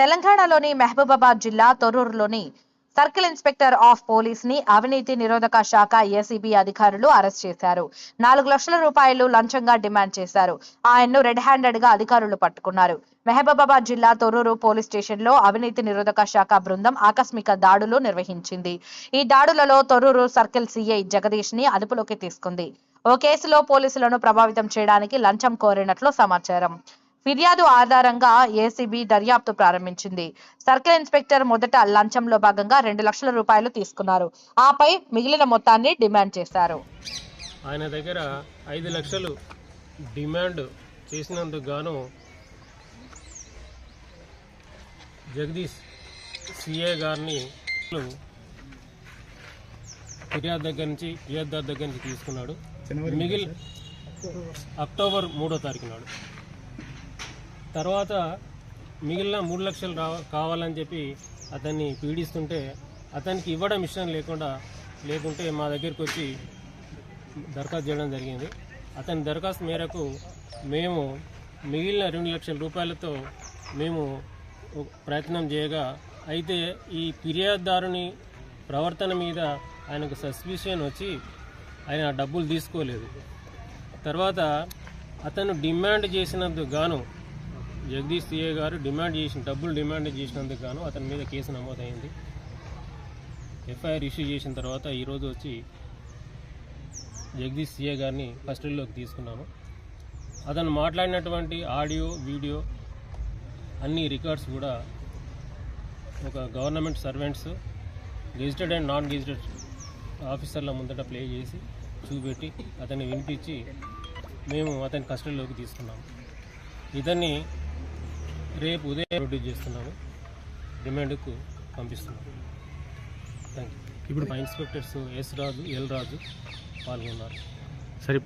తెలంగాణలోని మహబూబాబాద్ జిల్లా తొర్రూరులోని సర్కిల్ ఇన్స్పెక్టర్ ఆఫ్ పోలీస్ని అవినీతి నిరోధక శాఖ ఏసీబీ అధికారులు అరెస్ట్ చేశారు. నాలుగు లక్షల రూపాయలు లంచంగా డిమాండ్ చేశారు. ఆయన్ను రెడ్ హ్యాండెడ్గా అధికారులు పట్టుకున్నారు. మహబూబాబాద్ జిల్లా తొర్రూరు పోలీస్ స్టేషన్లో అవినీతి నిరోధక శాఖ బృందం ఆకస్మిక దాడులు నిర్వహించింది. ఈ దాడులలో తొర్రూరు సర్కిల్ సిఐ జగదీష్ని అదుపులోకి తీసుకుంది. ఓ కేసులో పోలీసులను ప్రభావితం చేయడానికి లంచం కోరినట్లు సమాచారం. ఫిర్యాదు ఆధారంగా ఏసీబీ దర్యాప్తు ప్రారంభించింది. సర్కిల్ ఇన్స్పెక్టర్ మొదట లంచంలో భాగంగా రెండు లక్షల రూపాయలు తీసుకున్నారు. ఆపై మిగిలిన మొత్తాన్ని డిమాండ్ చేశారు. ఆయన దగ్గర ఐదు లక్షలు డిమాండ్ చేసినందుకు గాను జగదీష్ సిఏ గారిని ఫిర్యాదు దగ్గర నుంచి ఫిర్యాదుదారు దగ్గర నుంచి తీసుకున్నాడు. మిగిలి అక్టోబర్ మూడో తారీఖు నాడు. తర్వాత మిగిలిన మూడు లక్షలు రావ కావాలని చెప్పి అతన్ని పీడిస్తుంటే అతనికి ఇవ్వడం ఇష్టం లేకుండా లేకుంటే మా దగ్గరికి వచ్చి దరఖాస్తు చేయడం జరిగింది. అతని దరఖాస్తు మేరకు మేము మిగిలిన రెండు లక్షల రూపాయలతో మేము ప్రయత్నం చేయగా అయితే ఈ ఫిర్యాదుదారుని ప్రవర్తన మీద ఆయనకు సస్పిషన్ వచ్చి ఆయన డబ్బులు తీసుకోలేదు. తర్వాత అతను డిమాండ్ చేసినందుకు గాను జగదీష్ సిఏ గారు డిమాండ్ చేసిన డబ్బులు డిమాండ్ చేసినందుకు గాను అతని మీద కేసు నమోదైంది. ఎఫ్ఐఆర్ ఇష్యూ చేసిన తర్వాత ఈరోజు వచ్చి జగదీష్ సిఏ గారిని కస్టడీలోకి తీసుకున్నాము అతను మాట్లాడినటువంటి ఆడియో వీడియో అన్ని రికార్డ్స్ కూడా ఒక government servants gazetted and non gazetted ఆఫీసర్ల ముందట ప్లే చేసి చూపెట్టి అతన్ని వినిపించి మేము అతని కస్టడీలోకి తీసుకున్నాము. ఇతన్ని రేపు ఉదయం ప్రొడ్యూస్ చేస్తున్నాము. రిమాండ్కు పంపిస్తున్నాము. థ్యాంక్ యూ ఇప్పుడు మా inspectors S Raju L Raju పాల్గొన్నారు. సరే